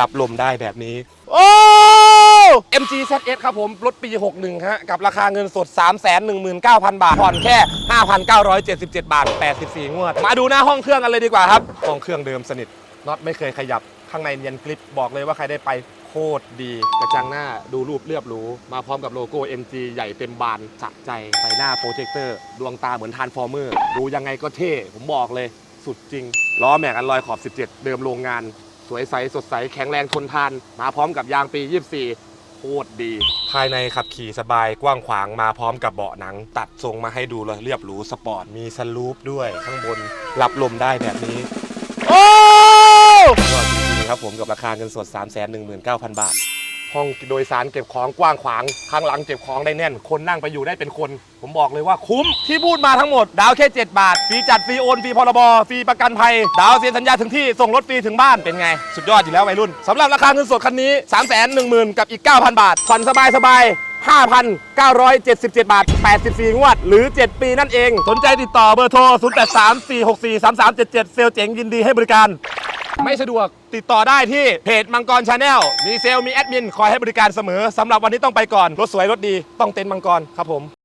รับลมได้แบบนี้ โอ้ MG ZS ครับผม รถปี 61 ฮะ กับราคาเงินสด 319,000 บาท ผ่อนแค่ 5,977 บาท 84 งวด มาดูหน้าห้องเครื่องกันเลยดีกว่าครับ ห้องเครื่องเดิมสนิทน็อตไม่เคยขยับ ข้างในเนียนกริปบอกเลยว่าใครได้ไปโคตรดี กระจังหน้าดูรูปเรียบหรู มาพร้อมกับโลโก้ MG ใหญ่เต็มบานสะใจไฟหน้าโปรเจคเตอร์ ดวงตาเหมือนทานฟอร์เมอร์ ดูยังไงก็เท่ ผมบอกเลย สุดจริง ล้อแม็กอันลอยขอบ 17 เดิมโรงงาน สวยใสสดใสแข็งแรงทนทาน มาพร้อมกับยางปี 24โคตรดี ภายในขับขี่สบายกว้างขวางมาพร้อมกับเบาะหนัง ตัดทรงมาให้ดูเลยเรียบหรูสปอร์ตมีสลูปด้วยข้างบนรับลมได้แบบนี้โอ้ก็จริงๆครับผมกับราคาเงินสด 319,000 บาท ห้องโดยสารเก็บของกว้างขวาง ข้างหลังเก็บของได้แน่น คนนั่งไปอยู่ได้เป็นคน ผมบอกเลยว่าคุ้ม ที่พูดมาทั้งหมด ดาวแค่ 7 บาท ฟรีจัด ฟรีโอน ฟรีพรบ ฟรีประกันภัย ดาวเซ็นสัญญาถึงที่ ส่งรถฟรีถึงบ้าน เป็นไง สุดยอดอยู่แล้ววัยรุ่น สำหรับราคาเงินสดคันนี้ 3 1 0 0 0 0 กับอีก 9,000 บาท ผ่อนสบายสบาย5,977 บาท 84 งวด หรือ 7 ปีนั่นเอง สนใจติดต่อเบอร์โทร 0834643377 เซลลเจ๋งยินดีให้บริการ ไม่สะดวกติดต่อได้ที่เพจมังกรชาแนลมีเซลล์มีแอดมินคอยให้บริการเสมอสำหรับวันนี้ต้องไปก่อนรถสวยรถดีต้องเต็นท์มังกรครับผม